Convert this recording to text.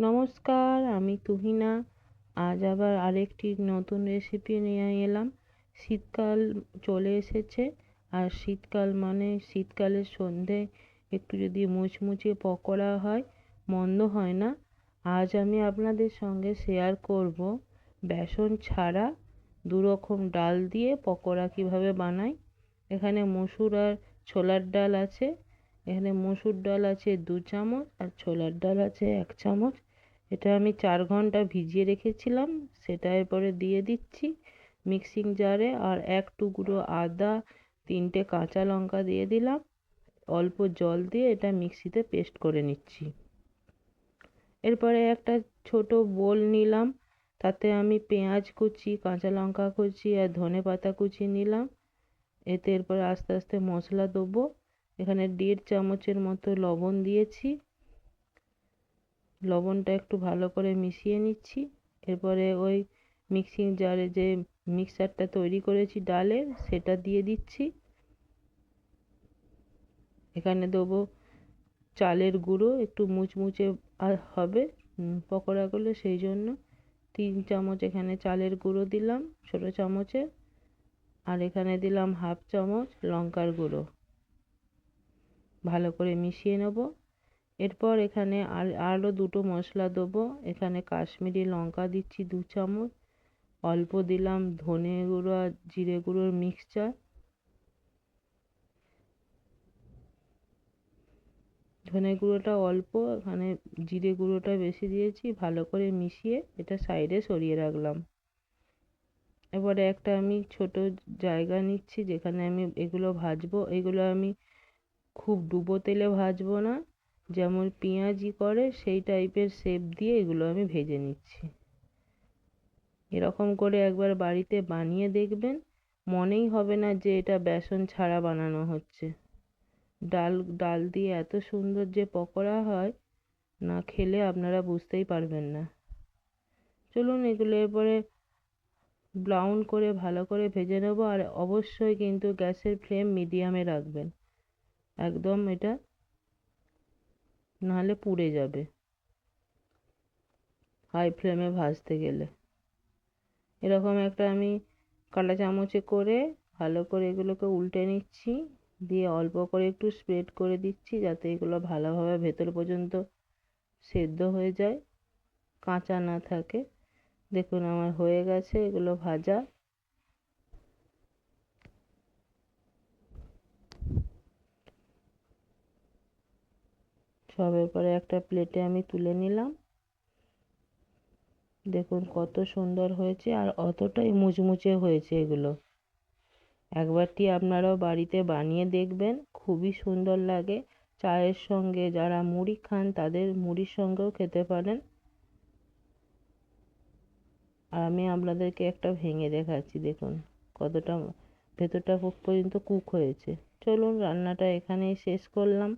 নমস্কার, আমি তুহিনা। আজ আবার আরেকটি নতুন রেসিপি নিয়ে এলাম। শীতকাল চলে এসেছে, আর শীতকাল মানে শীতকালের সন্ধে একটু যদি মুচমুচে পকোড়া হয়, মন্দ হয় না। আজ আমি আপনাদের সঙ্গে শেয়ার করব বেসন ছাড়া দুরকম ডাল দিয়ে পকোড়া কীভাবে বানাই। এখানে মসুর আর ছোলার ডাল আছে। এখানে মসুর ডাল আছে দু চামচ আর ছোলার ডাল আছে এক চামচ। এটা আমি চার ঘণ্টা ভিজিয়ে রেখেছিলাম, সেটা এরপরে দিয়ে দিচ্ছি মিক্সিং জারে আর এক টুকরো আদা, তিনটে কাঁচা লঙ্কা দিয়ে দিলাম, অল্প জল দিয়ে এটা মিক্সিতে পেস্ট করে নিচ্ছি। এরপরে একটা ছোট বোল নিলাম, তাতে আমি পেঁয়াজ কুচি, কাঁচা লঙ্কা কুচি আর ধনে পাতা কুচি নিলাম। এতে এরপরে আস্তে আস্তে মশলা দেবো। এখানে দেড় চামচের মতো লবণ দিয়েছি। লবণটা একটু ভালো করে মিশিয়ে নিচ্ছি। এরপরে ওই মিক্সিং জারে যে মিক্সারটা তৈরি করেছি ডালের সেটা দিয়ে দিচ্ছি। এখানে দেবো চালের গুঁড়ো, একটু মুচমুচে হবে পকোড়াগুলো সেই জন্য। তিন চামচ এখানে চালের গুঁড়ো দিলাম ছোটো চামচে। আর এখানে দিলাম হাফ চামচ লঙ্কার গুঁড়ো। ভালো করে মিশিয়ে নেব। এরপর এখানে আর, আরও দুটো মশলা দেবো। এখানে কাশ্মীরি লঙ্কা দিচ্ছি দু চামচ, অল্প দিলাম ধনে গুঁড়ো আর জিরে গুঁড়োর মিক্সচার ধনে গুঁড়োটা অল্প, এখানে জিরে গুঁড়োটা বেশি দিয়েছি, ভালো করে মিশিয়ে এটা সাইডে সরিয়ে রাখলাম। এবারে একটা আমি ছোট জায়গা নিচ্ছি যেখানে আমি এগুলো ভাজবো। এগুলো আমি খুব ডুবো তেলে ভাজবো না। যেমন পেঁয়াজি করে, সেই টাইপের শেপ দিয়ে এগুলো আমি ভেজে নিচ্ছি। এরকম করে একবার বাড়িতে বানিয়ে দেখবেন, মনেই হবে না যে এটা বেসন ছাড়া বানানো হচ্ছে। ডাল ডাল দিয়ে এত সুন্দর যে পকোড়া হয়, না খেলে আপনারা বুঝতেই পারবেন না। চলুন এগুলো এরপরে ব্রাউন করে ভালো করে ভেজে নেব, আর অবশ্যই কিন্তু গ্যাসের ফ্লেম মিডিয়ামে রাখবেন। একদম এটা নাহলে পুড়ে যাবে। হাই ফ্লেমে ভাজতে গেলে। এরকম একটা আমি কাঁটা চামচে করে ভালো করে এগুলোকে উল্টে নিচ্ছি, দিয়ে অল্প করে একটু স্প্রেড করে দিচ্ছি যাতে এগুলো ভালোভাবে ভেতর পর্যন্ত সেদ্ধ হয়ে যায়, কাঁচা না থাকে। দেখুন আমার হয়ে গেছে, এগুলো ভাজা। সবের পরে একটা প্লেটে আমি তুলে নিলাম। দেখুন কত সুন্দর হয়েছে আর অতটাই মুচমুচে হয়েছে এগুলো। একবারটি আপনারাও বাড়িতে বানিয়ে দেখবেন, খুবই সুন্দর লাগে। চায়ের সঙ্গে যারা মুড়ি খান তাদের মুড়ির সঙ্গেও খেতে পারেন। আর আমি আপনাদেরকে একটা ভেঙে দেখাচ্ছি, দেখুন কতটা ভেতরটা পর্যন্ত কুক হয়েছে। চলুন রান্নাটা এখানেই শেষ করলাম।